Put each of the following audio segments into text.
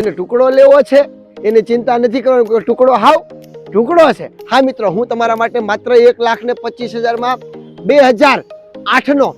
એને ટુકડો લેવો છે. એને ચિંતા નથી કરવાની ટુકડો હાવ ટુકડો છે. હા મિત્રો, હું તમારા માટે માત્ર એક લાખ ને પચીસ હજારમાં બે હજાર આઠનો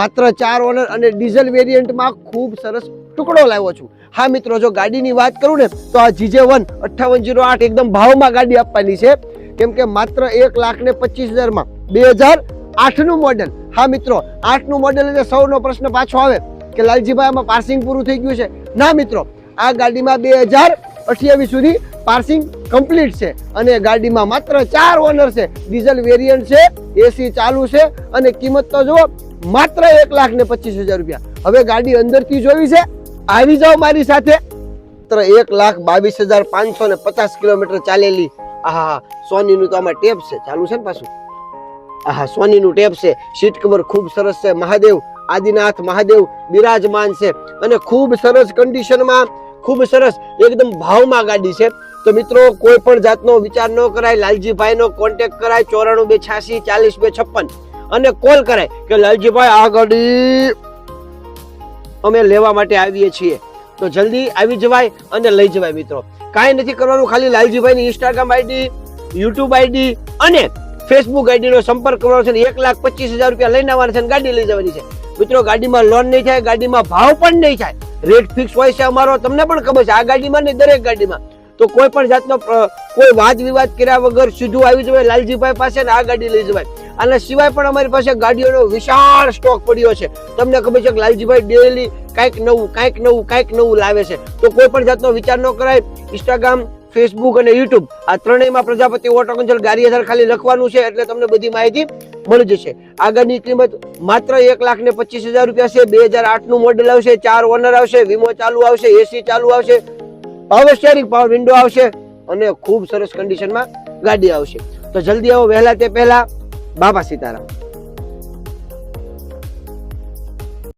માત્ર ચાર ઓનર અને ડીઝલ વેરિયન્ટમાં ખૂબ સરસ ટુકડો લાવ્યો છું. હા મિત્રો, જો ગાડીની વાત કરું ને, તો આ જીજે વન અઠ્ઠાવન જીરો આઠ એકદમ ભાવમાં ગાડી આપવાની છે. કેમ કે માત્ર એક લાખ ને પચીસ હજારમાં બે હજાર આઠનું મોડેલ હા મિત્રો આઠનું મોડેલ એટલે સૌનો પ્રશ્ન પાછો આવે કે લાલજીભાઈ, આમાં પાર્સિંગ પૂરું થઈ ગયું છે? ના મિત્રો આ ગાડીમાં બે હજાર અઠ્યાવીસ સુધી પાર્સિંગ કમ્પ્લીટ છે. અને ગાડીમાં માત્ર ચાર ઓનર છે. ડીઝલ વેરિયન્ટ છે એસી ચાલુ છે અને કિંમત તો જુઓ, માત્ર એક લાખ ને પચીસ હજાર રૂપિયા. હવે ગાડી અંદરથી જોવી છે, આવી જાઓ મારી સાથે. માત્ર એક લાખ બાવીસ હજાર પાંચસો ને પચાસ કિલોમીટર ચાલેલી. આહા સોનીનું તો આમાં ટેપ છે, ચાલુ છે ને પાછું. આહા, સોનીનું ટેપ છે. સીટ કવર ખૂબ સરસ છે. મહાદેવ, આદિનાથ મહાદેવ બિરાજમાન છે. અને ખૂબ સરસ કન્ડિશનમાં ખૂબ સરસ, એકદમ ભાવમાં ગાડી છે. તો મિત્રો, કોઈ પણ જાતનો વિચાર ન કરાય, લાલજીભાઈનો કોન્ટેક કરાય, ચોરાણું બે છ્યાસી, ચાલીસ બે છપ્પન. અને કોલ કરાય કે લાલજીભાઈ, આ ગાડી અમે લેવા માટે આવીએ છીએ. તો જલ્દી આવી જવાય અને લઈ જવાય મિત્રો. કાંઈ નથી કરવાનું, ખાલી લાલજીભાઈની ઇન્સ્ટાગ્રામ આઈડી યુટ્યુબ આઈડી અને ફેસબુક આઈડીનો સંપર્ક કરવાનો છે એક લાખ પચીસ હજાર રૂપિયા લઈને આવવાના છે ગાડી લઈ જવાની છે. મિત્રો, ગાડીમાં લોન નહીં થાય, ગાડીમાં ભાવ પણ નહીં થાય. રેટ ફિક્સ હોય છે અમારો, તમને પણ ખબર છે, આ ગાડીમાં નહીં, દરેક ગાડીમાં. તો કોઈ પણ જાતનો કોઈ વાદ વિવાદ કર્યા વગર સીધું આવી જવાય, લાલજીભાઈ પાસે ને આ ગાડી લઈ જવાય. આના સિવાય પણ અમારી પાસે ગાડીઓનો વિશાળ સ્ટોક પડ્યો છે. તમને ખબર છે કે લાલજીભાઈ ડેલી કાંઈક નવું કાંઈક નવું કાંઈક નવું લાવે છે. તો કોઈ પણ જાતનો વિચાર ન કરાય. ઇન્સ્ટાગ્રામ ફેસબુક અને યુટ્યુબ આ ત્રણેયમાં પ્રજાપતિ ઓટો કંજલ ગાડી આધાર ખાલી લખવાનું છે, એટલે તમને બધી માહિતી મળી જશે. આગળની કિંમત માત્ર એક લાખ ને પચીસ હજાર રૂપિયા છે. બે હજાર આઠનું મોડેલ આવશે, ચાર ઓનર આવશે, વીમો ચાલુ આવશે એસી ચાલુ આવશે પાવર સ્ટેરિંગ પાવર વિન્ડો આવશે અને ખૂબ સરસ કન્ડિશનમાં ગાડી આવશે. તો જલ્દી આવો. વહેલા તે પહેલા બાબા સીતારામ.